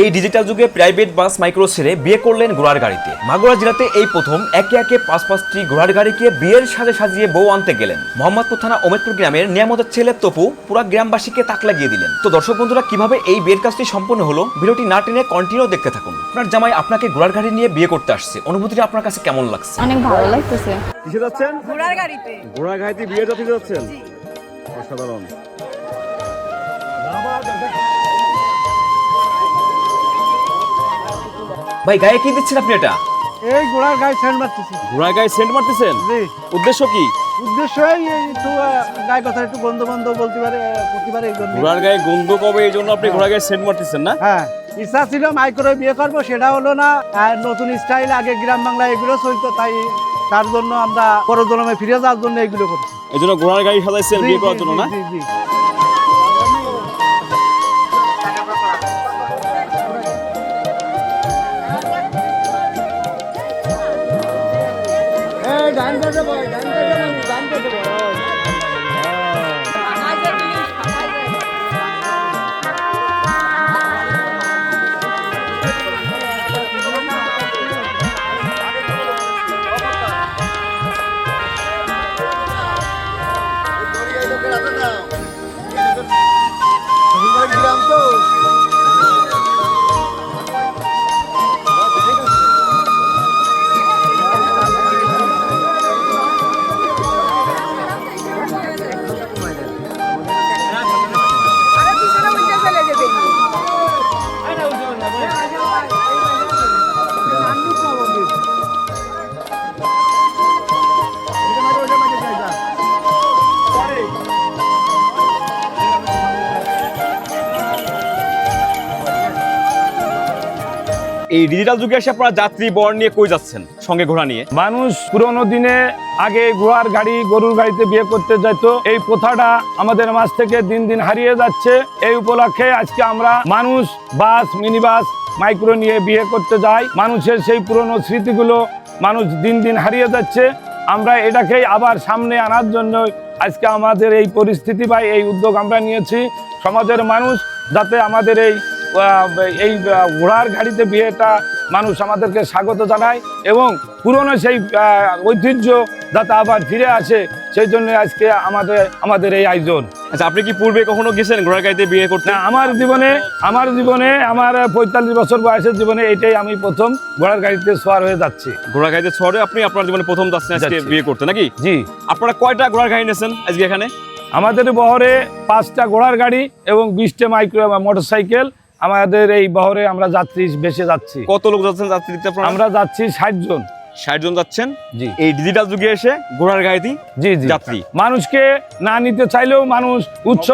এই ডিজিটাল যুগে private bus micro ছেড়ে বিয়ে করলেন ঘোড়ার গাড়িতে। মাগুরা জেলাতে এই প্রথম একে একে পাঁচ পাঁচটি ঘোড়ার গাড়িকে বিয়ের সাজে সাজিয়ে বউ আনতে গেলেন। মোহাম্মদপুর থানা ওমেদপুর গ্রামের নিয়ামতের ছেলে তপু পুরা গ্রামবাসীকে তাক লাগিয়ে দিলেন। তো দর্শক বন্ধুরা কীভাবে এই বিয়ের কাজটি সম্পন্ন হলো ভিডিওটি না টেনে কন্টিনিউ দেখতে থাকুন। আপনার জামাই আপনাকে ঘোড়ার গাড়ি নিয়ে বিয়ে করতে আসছে। অনুভূতিটা আপনার কাছে কেমন লাগছে? অনেক ভালো লাগতেছে। কিসে যাচ্ছেন? ঘোড়ার গাড়িতে। ঘোড়া গাড়িতে বিয়ে যাচ্ছেন? অসাধারণ। ভাই গায়ে কি দিচ্ছেন আপনি এটা? এই ঘোড়ার গায়ে সেন্ট মারতেছি। ঘোড়ার গায়ে সেন্ট মারতেছেন? জি। উদ্দেশ্য কি? উদ্দেশ্য এই একটু গায়ে কথা একটু বন্ধু বান্ধব বলতে পারে করতে পারে এই জন্য। ঘোড়ার গায়ে গন্ধ কবে এই জন্য আপনি ঘোড়ার গায়ে সেন্ট মারতেছেন না? হ্যাঁ ইচ্ছা ছিল মাইক্রো বিয়ে করব সেটা হলো না আর নতুন স্টাইল আগে গ্রাম বাংলা এগুলো চলতো তাই তার জন্য আমরা পরজন্মে ফিরে যাওয়ার জন্য এগুলো করছি। এই জন্য ঘোড়ার গাড়ি সাজাইছেন বিয়ে করার জন্য না? জি, জি। এই ডান পাশে বয়, ডান পাশে নামি, ডান পাশে এই ডিজিটাল যুগে এসে আপনারা যাত্রী, বর নিয়ে কই যাচ্ছেন? সঙ্গে ঘোড়া নিয়ে। মানুষ পুরোনো দিনে আগে ঘোড়ার গাড়ি, গরুর গাড়িতে বিয়ে করতে যেত এই প্রথাটা আমাদের মাঝ থেকে দিন দিন হারিয়ে যাচ্ছে। এই উপলক্ষে আজকে আমরা মানুষ, বাস মিনি বাস মাইক্রো নিয়ে বিয়ে করতে যাই। মানুষের সেই পুরনো স্মৃতিগুলো মানুষ দিন দিন হারিয়ে যাচ্ছে। আমরা এটাকেই আবার সামনে আনার জন্য আজকে আমাদের এই পরিস্থিতি বা এই উদ্যোগ আমরা নিয়েছি। সমাজের মানুষ যাতে আমাদের এই এই ঘোড়ার গাড়িতে বিয়েটা মানুষ আমাদেরকে স্বাগত জানায় এবং পুরনো সেই ঐতিহ্য যাতে আবার ফিরে আসে সেই জন্য আজকে আমাদের আমাদের এই আয়োজন। আচ্ছা আপনি কি পূর্বে কখনো গেছেন ঘোড়ার গাড়িতে বিয়ে করতে? না আমার জীবনে আমার জীবনে আমার পঁয়তাল্লিশ বছর বয়সের জীবনে এটাই আমি প্রথম ঘোড়ার গাড়িতে সোয়ার হয়ে যাচ্ছি। ঘোড়ার গাড়িতে ছড়ে আপনি আপনার জীবনে প্রথম যাচ্ছেন আজকে বিয়ে করতে নাকি? জি। আপনারা কয়টা ঘোড়ার গাড়ি নিয়েছেন আজকে এখানে? আমাদের বহরে পাঁচটা ঘোড়ার গাড়ি এবং বিশটা মাইক্রো মোটর সাইকেল আমাদের এই বহরে আমরা যাত্রী বেসে যাচ্ছি। কত লোক যাচ্ছেন যাত্রীতে আমরা যাচ্ছি ষাট জন। ষাট জন যাচ্ছেন? জি। এই ডিজিটাল যুগে এসে ঘোড়ার গাড়িতে জি জি। যাত্রী। মানুষকে না নিতে চাইলেও মানুষ উচ্চ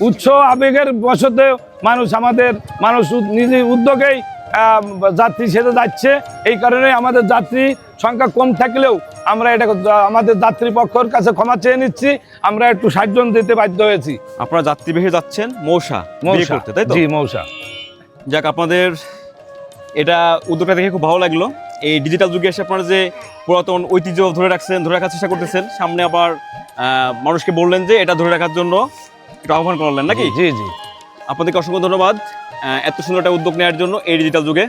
উচ্চ আবেগের বশতে মানুষ আমাদের মানুষ নিজের উদ্যোগেই আহ, যাত্রী সেরে যাচ্ছে। এই কারণে আমাদের যাত্রী সংখ্যা কম থাকলেও আমরা এটা আমাদের যাত্রী পক্ষের কাছে ক্ষমা চেয়ে নিচ্ছি আমরা একটু সাতজন দিতে বাধ্য হয়েছি। আপনারা যাত্রী বেশি যাচ্ছেন মৌসা করতে তাই জি মৌসা। যাক আপনাদের এটা উদ্যোগটা দেখে খুব ভালো লাগল। এই ডিজিটাল যুগে এসে আপনারা যে পুরাতন ঐতিহ্য ধরে রাখছেন ধরে রাখার চেষ্টা করতেছেন সামনে আবার মানুষকে বললেন যে এটা ধরে রাখার জন্য এটা আহ্বান করলেন নাকি? জি জি। আপনাদেরকে অসংখ্য ধন্যবাদ এত সুন্দর একটা উদ্যোগ নেওয়ার জন্য এই ডিজিটাল যুগে।